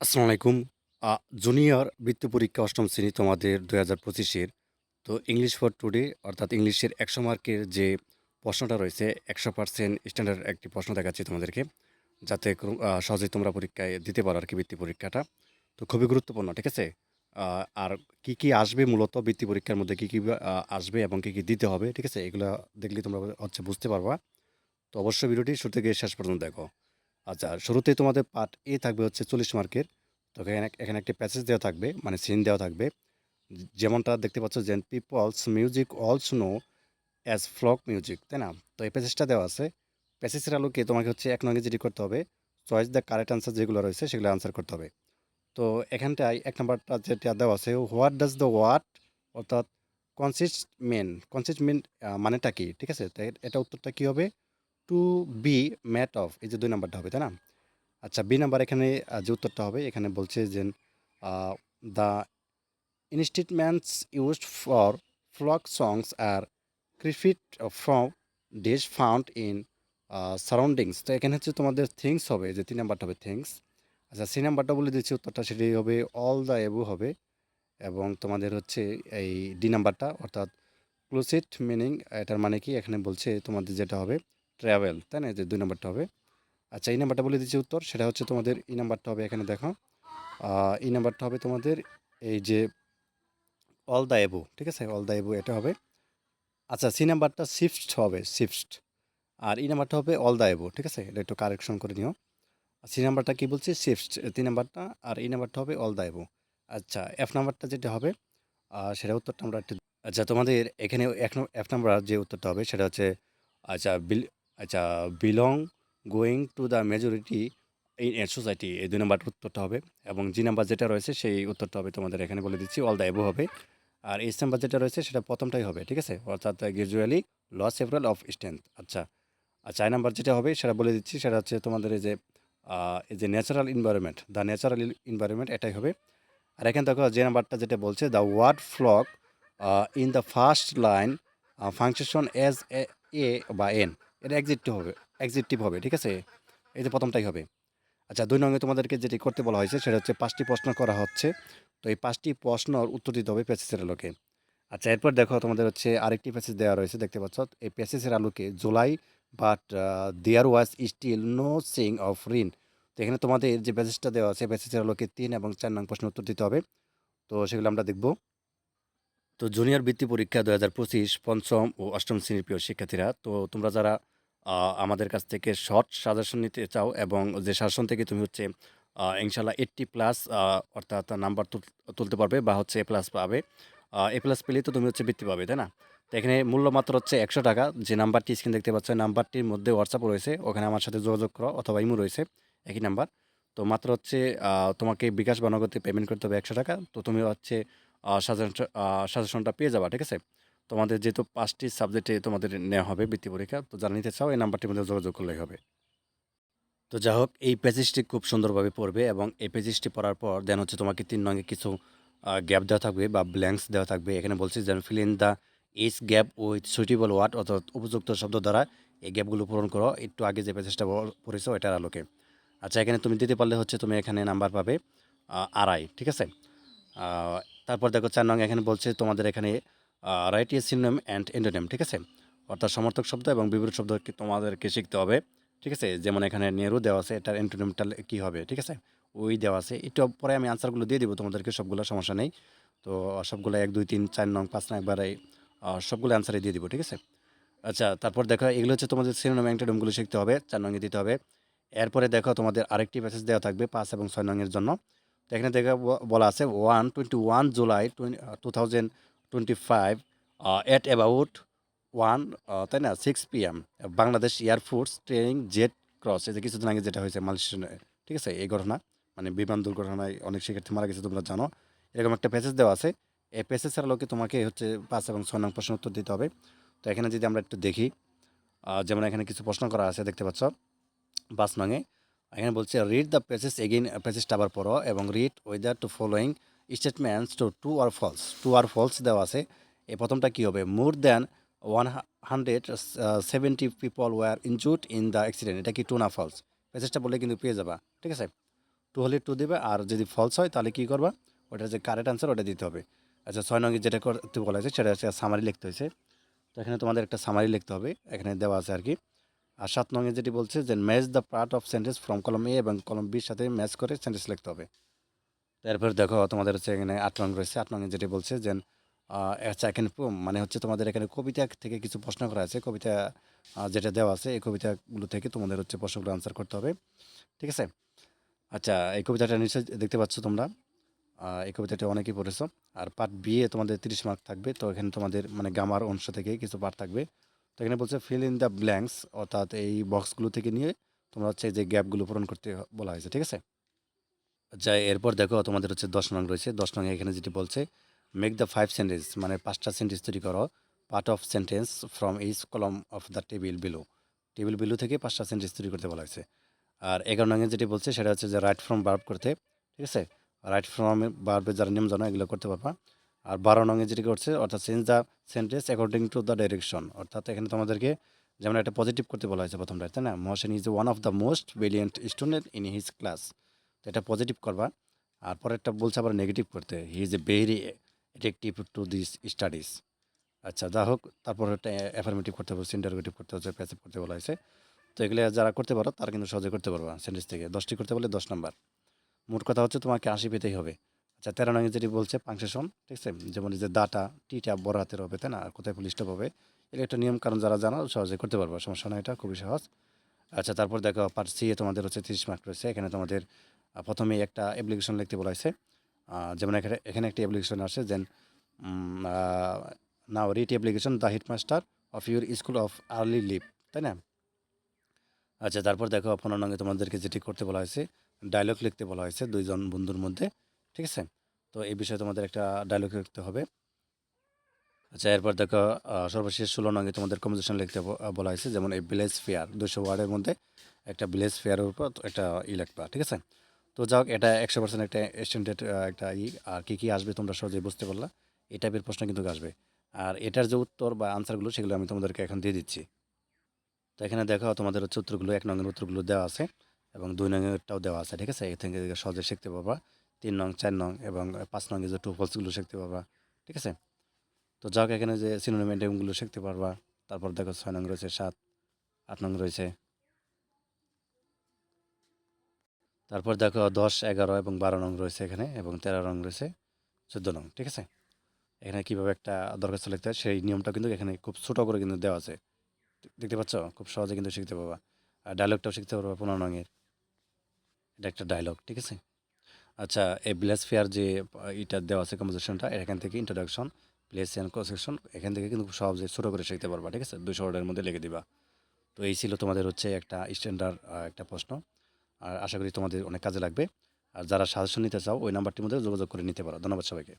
আসসালামু আলাইকুম। জুনিয়র বৃত্তি পরীক্ষা অষ্টম শ্রেণি তোমাদের দু হাজার পঁচিশের তো ইংলিশ ফর টুডে অর্থাৎ ইংলিশের ১০০ মার্কের যে প্রশ্নটা রয়েছে ১০০% স্ট্যান্ডার্ড একটি প্রশ্ন দেখাচ্ছি তোমাদেরকে। যাতে সহজেই তোমরা পরীক্ষায় দিতে পারো আর কি বৃত্তি পরীক্ষাটা। তো খুবই গুরুত্বপূর্ণ, ঠিক আছে? আর কি, কি আসবে মূলত বৃত্তি পরীক্ষার মধ্যে কি, কি আসবে এবং কি, কি দিতে হবে, ঠিক আছে? এগুলো দেখলে তোমরা হচ্ছে বুঝতে পারবা। তো অবশ্যই ভিডিওটি শুরু থেকে শেষ পর্যন্ত দেখো। আচ্ছা, শুরুতেই তোমাদের পার্ট এ থাকবে হচ্ছে ৪০ মার্কের। তো এখানে এখানে একটি প্যাসেজ দেওয়া থাকবে, মানে সিন দেওয়া থাকবে। যেমনটা দেখতে পাচ্ছ যে people's music also known as folk music, তাই না? তো এই প্যাসেজটা দেওয়া আছে। প্যাসেজের আলোকে তোমাকে হচ্ছে এক নং যেটি করতে হবে, চয়েস দ্য কারেক্ট আনসার যেগুলো রয়েছে সেগুলো আনসার করতে হবে। তো এখানটায় এক নম্বরটা যেটা দেওয়া আছে, হোয়াট ডাজ দ্য ওয়ার্ড অর্থাৎ কনসিস্ট মেন, কনসিস্ট মেন মানেটা কি? ঠিক আছে? তো এটা উত্তরটা কি হবে? টু বি ম্যাট অফ এই যে দুই নাম্বারটা হবে, তাই না? আচ্ছা বি নাম্বার এখানে যে উত্তরটা হবে এখানে বলছে যে the instruments used for folk songs are crafted from dish found in surroundings. তো এখানে হচ্ছে তোমাদের থিংস হবে যে তিন নাম্বারটা হবে থিংস। আচ্ছা সি নাম্বারটা বলে দিচ্ছি উত্তরটা সেটি হবে অল দ্য এবো হবে এবং তোমাদের হচ্ছে এই ডি নাম্বারটা অর্থাৎ ক্লোসিট মিনিং এটার মানে কি এখানে বলছে তোমাদের যেটা হবে ট্রাভেল, তাই না? যে দুই নাম্বারটা হবে। আচ্ছা এই নাম্বারটা বলে দিচ্ছি উত্তর সেটা হচ্ছে তোমাদের এই নাম্বারটা হবে এখানে দেখো। এই নাম্বারটা হবে তোমাদের এই যে অল দ্য এবো, ঠিক আছে? অল দ্য এবো এটা হবে। আচ্ছা সি নাম্বারটা শিফট হবে, শিফট। আর এই নাম্বারটা হবে অল দ্য এবো, ঠিক আছে? এটা একটু কারেকশন করে নিও। সি নাম্বারটা কি বলছি? শিফট তিন নাম্বারটা আর এই নাম্বারটা হবে অল দ্য এবো। আচ্ছা এফ নাম্বারটা যেটা হবে সেটা উত্তরটা আমরা একটু আচ্ছা তোমাদের এখানে এক এফ নাম্বার যে উত্তরটা হবে সেটা হচ্ছে আচ্ছা বিল আচ্ছা belong going to the majority in society এই দুই নাম্বার উত্তরটা হবে এবং জি নাম্বার যেটা রয়েছে সেই উত্তরটা হবে তোমাদের এখানে বলে দিচ্ছি অল দ্য এবো হবে। আর এইচ নাম্বার যেটা রয়েছে সেটা প্রথমটাই হবে, ঠিক আছে? অর্থাৎ gradually loss several of strength আচ্ছা। আর ৪ নাম্বার যেটা হবে সেটা বলে দিচ্ছি সেটা হচ্ছে তোমাদের এই যে এই যে natural environment, the natural environment এটাই হবে। আর এখানে দেখো যে নাম্বারটা যেটা বলছে the word folk in the first line function as a a বা এন এটা অ্যাডজেক্টিভ হবে অ্যাডজেক্টিভ হবে, ঠিক আছে? এই যে প্রথমটাই হবে। আচ্ছা ২ নং এ তোমাদেরকে যেটি করতে বলা হয়েছে সেটা হচ্ছে পাঁচটি প্রশ্ন করা হচ্ছে। তো এই পাঁচটি প্রশ্নর উত্তর দিতে হবে প্যাসেজের আলোকে। আচ্ছা এরপর দেখো তোমাদের হচ্ছে আরেকটি প্যাসেজ দেওয়া রয়েছে দেখতে পাচ্ছ। এই প্যাসেজের আলোকে July but there was still no sign of rain. তো এখানে তোমাদের যে প্যাসেজটা দেওয়া আছে প্যাসেজের আলোকে তিন এবং চার নং প্রশ্নের উত্তর দিতে হবে। তো সেগুলো আমরা দেখব। তো জুনিয়র বৃত্তি পরীক্ষা ২০২৫ পঞ্চম ও অষ্টম শ্রেণির প্রিয় শিক্ষার্থীরা তো তোমরা যারা আমাদের কাছ থেকে শর্ট সাজেশন নিতে চাও এবং যে সাজেশন থেকে তুমি হচ্ছে ইনশাল্লাহ 80 প্লাস অর্থাৎ নাম্বার তুল তুলতে পারবে বা হচ্ছে এ প্লাস পাবে। এ প্লাস পেলেই তো তুমি হচ্ছে বৃত্তি পাবে, তাই না? তো এখানে মূল্য মাত্র হচ্ছে ৳১০০ যে নাম্বারটি স্ক্রিন দেখতে পাচ্ছ নাম্বারটির মধ্যে হোয়াটসঅ্যাপ রয়েছে। ওখানে আমার সাথে যোগাযোগ করো অথবা ইমো রয়েছে একই নাম্বার। তো মাত্র হচ্ছে তোমাকে বিকাশ বা নগদে পেমেন্ট করতে হবে ৳১০০ তো তুমি হচ্ছে সাজেশনটা সাজেশনটা পেয়ে যাবা, ঠিক আছে? তোমাদের যেহেতু পাঁচটি সাবজেক্টে তোমাদের নেওয়া হবে বৃত্তি পরীক্ষা। তো যারা নিতে চাও এই নাম্বারটির মধ্যে যোগাযোগ করলেই হবে। তো যা হোক এই প্যাসেজটি খুব সুন্দরভাবে পড়বে এবং এই প্যাসেজটি পড়ার পর দেন হচ্ছে তোমাকে ৩ নং এ কিছু গ্যাপ দেওয়া থাকবে বা ব্ল্যাংকস দেওয়া থাকবে। এখানে বলছে যেন fill in the each gap with suitable word অর্থাৎ উপযুক্ত শব্দ দ্বারা এই গ্যাপগুলো পূরণ করো। একটু আগে যে প্যাসেজটা পড়েছো এটার আলোকে। আচ্ছা এখানে তুমি দিতে পারলে হচ্ছে তুমি এখানে নাম্বার পাবে আ ২.৫ ঠিক আছে? তারপর দেখো চার নং এখানে বলছে তোমাদের এখানে write a synonym and antonym ঠিক আছে? অর্থাৎ সমর্থক শব্দ এবং বিপরীত শব্দ তোমাদেরকে শিখতে হবে। ঠিক আছে? যেমন এখানে নেরু দেওয়া আছে এটার এন্টোনিমটা কী হবে, ঠিক আছে? ওই দেওয়া আছে। একটু পরে আমি আনসারগুলো দিয়ে দিব তোমাদেরকে সবগুলো সমস্যা নেই। তো সবগুলো এক দুই তিন চার নং, পাঁচ নং একবারে সবগুলো আনসারই দিয়ে দিব, ঠিক আছে? আচ্ছা তারপর দেখো এগুলো হচ্ছে তোমাদের সিনোনিম অ্যান্টোনিমগুলো শিখতে হবে। চার নং এ দিতে হবে। এরপরে দেখো তোমাদের আরেকটি প্যাসেজ দেওয়া থাকবে পাঁচ এবং ৬ নং এর জন্য। তো এখানে দেখো বলা আছে 1 21 July two thousand twenty five at about 1 আ তাই না? 6 PM Bangladesh air force training jet cross এই যে কিছুদিন আগে যেটা হয়েছে মালয়েশিয়ায়, ঠিক আছে? এই ঘটনা মানে বিমান দুর্ঘটনায় অনেক শিক্ষার্থী মারা গেছে তোমরা জানো। এরকম একটা প্যাসেজ দেওয়া আছে। এই প্যাসেজের আলোকে তোমাকে হচ্ছে পাঁচ এবং ৬ নং প্রশ্ন উত্তর দিতে হবে। তো এখানে যদি আমরা একটু দেখি যেমন এখানে কিছু প্রশ্ন করা আছে দেখতে পাচ্ছ। ৫ নং এ এখানে বলছে রিড দ্য প্যাসেজ এগেইন প্যাসেজটা আবার পড়ো, এবং read whether to following statements true true or false. True or false দেওয়া আছে। এই প্রথমটা কী হবে? More than 170 people were injured in the accident এটা কি টু না ফলস? প্যাসেজটা বললে কিন্তু পেয়ে যাবা। ঠিক আছে? টু হলে টু দেবে, আর যদি ফলস হয়, তাহলে কী করবা ওটা যে কারেক্ট আনসার ওটা দিতে হবে আচ্ছা ছয় নঙ্গে যেটা করতে বলা হয়েছে, সেটা হচ্ছে সামারি লিখতে হয়েছে তো এখানে তোমাদের একটা সামারি লিখতে হবে এখানে দেওয়া আছে আর কি আর সাত নঙ্গে যেটি বলছে যে match the part of sentence from column A এবং কলম বির সাথে ম্যাচ করে সেন্টেন্স লিখতে হবে। তারপর দেখো তোমাদের হচ্ছে এখানে আট নং রয়েছে। আট নঙ্গে যেটি বলছে যে আচ্ছা এখানে মানে হচ্ছে তোমাদের এখানে কবিতা থেকে কিছু প্রশ্ন করা আছে। কবিতা যেটা দেওয়া আছে, এই কবিতাগুলো থেকে তোমাদের হচ্ছে প্রশ্নগুলো আনসার করতে হবে। ঠিক আছে? আচ্ছা এই কবিতাটা নিশ্চয়ই দেখতে পাচ্ছ তোমরা। এই কবিতাটা অনেকেই পড়েছো। আর পার্ট বিয়ে তোমাদের তিরিশ মার্ক থাকবে। তো এখানে তোমাদের মানে গামার অংশ থেকে কিছু পার্ট থাকবে। তো এখানে বলছে ফিল ইন দ্য ব্ল্যাঙ্কস অর্থাৎ এই বক্সগুলো থেকে নিয়ে তোমরা হচ্ছে যে গ্যাপগুলো পূরণ করতে বলা হয়েছে, ঠিক আছে? আচ্ছা এরপর দেখো তোমাদের হচ্ছে দশ নং রয়েছে। দশ নং এখানে যেটি বলছে মেক দ্য ফাইভ সেন্টেন্স মানে পাঁচটা সেন্টেন্স তৈরি করো। Part of sentence from each column of the table below table below থেকে পাঁচটা সেন্টেন্স তৈরি করতে বলা হয়েছে। আর এগারো নঙে যেটি বলছে, সেটা হচ্ছে যে রাইট ফ্রম বার্ব করতে, ঠিক আছে? রাইট ফ্রম বার্বের যারা নিয়ম জানো, এগুলো করতে পারবা। আর বারো নঙে যেটি করছে, অর্থাৎ change the sentence according to the direction অর্থাৎ এখানে তোমাদেরকে যেমন একটা পজিটিভ করতে বলা হয়েছে প্রথমটা তাই না? Mohsen is one of the most brilliant student in his class তো এটা পজিটিভ করবা। আর পরেরটা বলছে আবার নেগেটিভ করতে। He is a very attractive to this studies আচ্ছা যা হোক, তারপর একটা অ্যাফার্মেটিভ করতে হবে ইন্টারোগেটিভ করতে হচ্ছে প্যাসিভ করতে বলা হয়েছে। তো এগুলো যারা করতে পারো, তারা কিন্তু সহজে করতে পারবা। সেন্টেন্স থেকে দশটি করতে বলে দশ নাম্বার। মোট কথা হচ্ছে তোমাকে আশি পেতেই হবে। আচ্ছা তেরো নঙ্গে যেটি বলছে পাংশন ঠিক আছে যেমন যে দাটা, টিটা বড় হাতের হবে, তাই না? আর কোথায় পুলিশটা পাবে? এটা একটা নিয়ম, কারণ যারা জানো, সহজে করতে পারবা, সমস্যা নয় এটা খুবই সহজ। আচ্ছা তারপর দেখো পার্ট সি এ তোমাদের হচ্ছে তিরিশ মার্ক রয়েছে, এখানে তোমাদের প্রথমে একটা অ্যাপ্লিকেশন লিখতে বলা হয়েছে যেমন এখানে এখানে একটি অ্যাপ্লিকেশন আসে যেন now write application the headmaster of your school of early leave তাই না? আচ্ছা তারপর দেখো, পনেরো নঙ্গে তোমাদেরকে যেটি করতে বলা হয়েছে ডায়লগ লিখতে বলা হয়েছে, দুইজন বন্ধুর মধ্যে। ঠিক আছে? তো এই বিষয়ে তোমাদের একটা ডায়লগ লিখতে হবে। আচ্ছা এরপর দেখো সর্বশেষ ষোলো নঙ্গে তোমাদের কম্পোজিশন লিখতে বলা হয়েছে যেমন এই ভিলেজ ফেয়ার দুশো ওয়ার্ডের মধ্যে একটা ভিলেজ ফেয়ারের উপর একটা ই লিখবা, ঠিক আছে? তো হোক, এটা একশো পার্সেন্ট একটা স্ট্যান্ডার্ড একটা ই, আর কী কী আসবে তোমরা সহজেই বুঝতে পারলা। এই টাইপের প্রশ্ন কিন্তু আসবে। আর এটার যে উত্তর বা আনসারগুলো সেগুলো আমি তোমাদেরকে এখন দিয়ে দিচ্ছি। তো এখানে দেখো, তোমাদের হচ্ছে উত্তরগুলো, এক নঙের উত্তরগুলো দেওয়া আছে এবং দুই নঙেরটাও দেওয়া আছে, ঠিক আছে? এ থেকে সহজে শিখতে পারবা। তিন নং, চার নং এবং পাঁচ নঙে যে টু ফলসগুলো শিখতে পারবা, ঠিক আছে? তো যাক এখানে যে সিনোনিমেন্টগুলো শিখতে পারবা, তারপর দেখো ছয় নং রয়েছে সাত, আট নং রয়েছে তারপর দেখো দশ, এগারো এবং বারো নং রয়েছে এখানে এবং তেরো নং রয়েছে চোদ্দ নং, ঠিক আছে? এখানে কীভাবে একটা দরখাস্ত লিখতে হয়, সেই নিয়মটা কিন্তু এখানে খুব ছোটো করে কিন্তু দেওয়া আছে। দেখতে পাচ্ছ? খুব সহজে কিন্তু শিখতে পারবা। আর ডায়লগটাও শিখতে পারবা পনেরো নঙের এটা একটা ডায়লগ ঠিক আছে? আচ্ছা এই ফেয়ার যে এটা দেওয়া আছে কম্পোজিশনটা এখান থেকে ইন্ট্রোডাকশন প্লেস অ্যান্ড কনসেকশন এখান থেকে কিন্তু খুব সহজে ছোটো করে শিখতে পারবা, ঠিক আছে? দুশো অর্ডারের মধ্যে লেগে দিবা। তো এই ছিল তোমাদের হচ্ছে একটা স্ট্যান্ডার্ড একটা প্রশ্ন। আর আশা করি তোমাদের অনেক কাজে লাগবে। আর যারা সাজেশন নিতে চাও, ওই নাম্বারটির মধ্যে যোগাযোগ করে নিতে পারো। ধন্যবাদ সবাইকে।